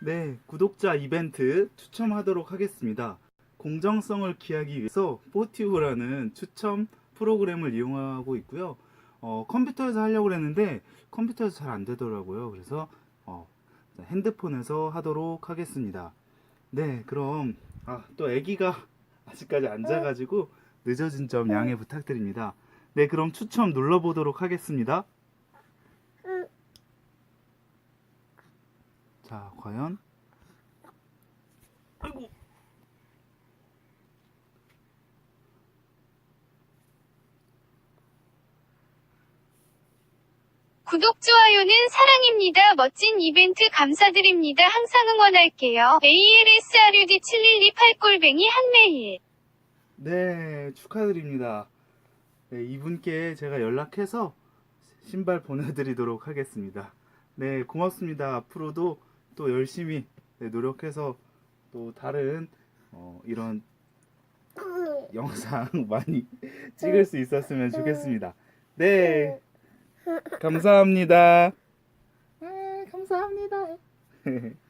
네, 구독자 이벤트 추첨하도록 하겠습니다. 공정성을 기하기 위해서 포티브라는 추첨 프로그램을 이용하고 있고요. 어, 컴퓨터에서 하려고 했는데 컴퓨터에서 잘 안 되더라고요. 그래서 어, 핸드폰에서 하도록 하겠습니다. 네, 그럼 아, 또 아기가 아직까지 안 자가지고 늦어진 점 양해 부탁드립니다. 네, 그럼 추첨 눌러보도록 하겠습니다. 자, 과연? 아이고. 구독, 좋아요는 사랑입니다. 멋진 이벤트 감사드립니다. 항상 응원할게요. ALSRUD 7128골뱅이 한매일. 네, 축하드립니다. 네, 이분께 제가 연락해서 신발 보내드리도록 하겠습니다. 네, 고맙습니다. 앞으로도 또 열심히 네, 노력해서 또 다른 어, 이런 영상 많이 찍을 수 있었으면 좋겠습니다. 네, 감사합니다. 네, 감사합니다.